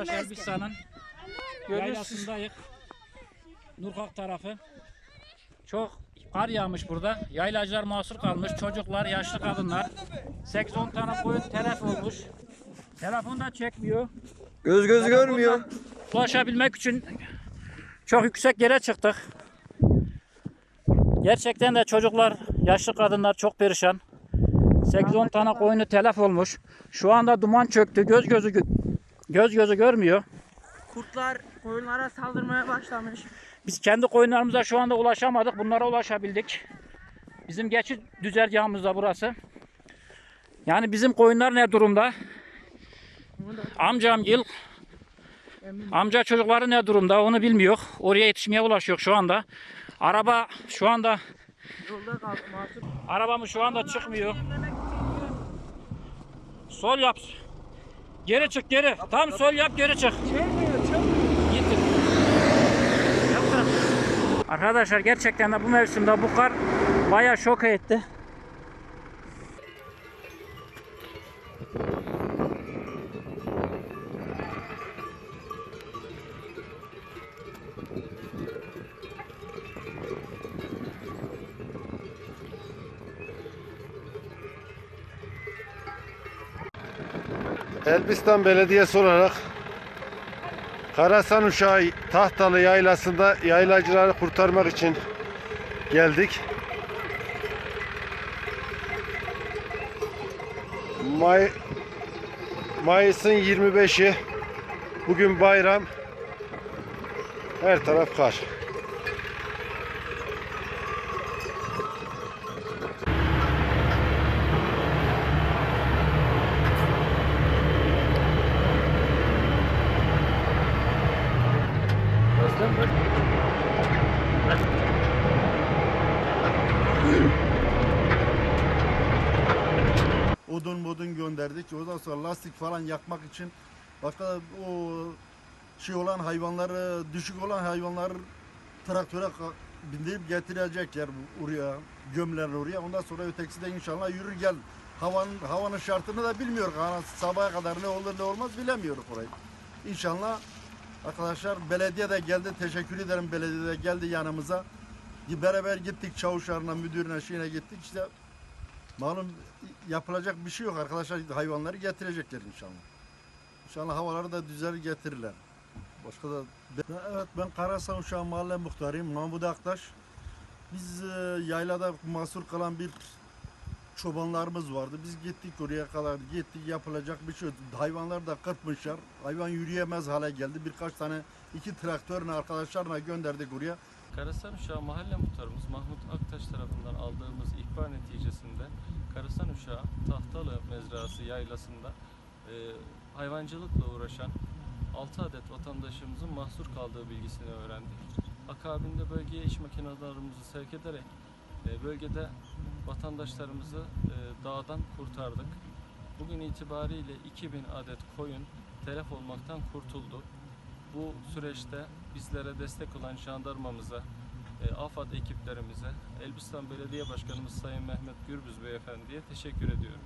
Arkadaşlar biz sanın yaylasındayız. Nurkak tarafı. Çok kar yağmış burada. Yaylacılar mahsur kalmış. Çocuklar, yaşlı kadınlar. 8-10 tane koyun telef olmuş. Telefon da çekmiyor. Göz göz görmüyor. Ulaşabilmek için çok yüksek yere çıktık. Gerçekten de çocuklar, yaşlı kadınlar çok perişan. 8-10 tane koyunu telef olmuş. Şu anda duman çöktü. Göz gözü gö- göz gözü görmüyor. Kurtlar koyunlara saldırmaya başlamış. Biz kendi koyunlarımıza şu anda ulaşamadık. Bunlara ulaşabildik. Bizim geçit düzergahımız da burası. Yani bizim koyunlar ne durumda? Amcam yıl amca çocukları ne durumda onu bilmiyor. Oraya yetişmeye ulaşıyor şu anda. Araba şu anda arabamız şu anda çıkmıyor. Sol yap. Geri çık geri. Tam sol yap geri çık. Gitti. Yaptın. Arkadaşlar gerçekten de bu mevsimde bu kar bayağı şok etti. Elbistan Belediyesi olarak Karasan Uşağı Tahtalı Yaylası'nda yaylacıları kurtarmak için geldik. May Mayıs'ın 25'i bugün bayram. Her taraf kar. Odun modun gönderdik. Ondan sonra lastik falan yakmak için başka o şey olan hayvanları, düşük olan hayvanları traktöre bindirip getirecekler oraya, gömler oraya. Ondan sonra ötekisi de inşallah yürür gel. Havanın, havanın şartını da bilmiyoruz. Sabaha kadar ne olur ne olmaz bilemiyoruz orayı. İnşallah arkadaşlar belediye de geldi. Teşekkür ederim belediye de geldi yanımıza. Beraber gittik çavuşlarına, müdürüne, şeyine gittik. İşte Malum yapılacak bir şey yok arkadaşlar. Hayvanları getirecekler inşallah. İnşallah havaları da düzelir getirirler. Başka da evet ben Karasan Uşağı Mahalle Muhtarıyım Mahmut Aktaş. Biz e, yaylada mahsur kalan bir çobanlarımız vardı. Biz gittik oraya kadar gittik yapılacak bir şey yok. Hayvanlar da kırpmışlar. Hayvan yürüyemez hale geldi. Birkaç tane iki traktörle arkadaşlarla gönderdik oraya. Karasan Uşağı Mahalle Muhtarımız Mahmut Aktaş tarafından aldığımız ihbar neticesinde Karasan Uşağı Tahtalı Mezrası yaylasında e, hayvancılıkla uğraşan 6 adet vatandaşımızın mahsur kaldığı bilgisini öğrendik. Akabinde bölgeye iş makinelerimizi sevk ederek e, bölgede vatandaşlarımızı e, dağdan kurtardık. Bugün itibariyle 2000 adet koyun telef olmaktan kurtuldu. Bu süreçte bizlere destek olan jandarmamıza, e, AFAD ekiplerimize, Elbistan Belediye Başkanımız Sayın Mehmet Gürbüz Beyefendi'ye teşekkür ediyorum.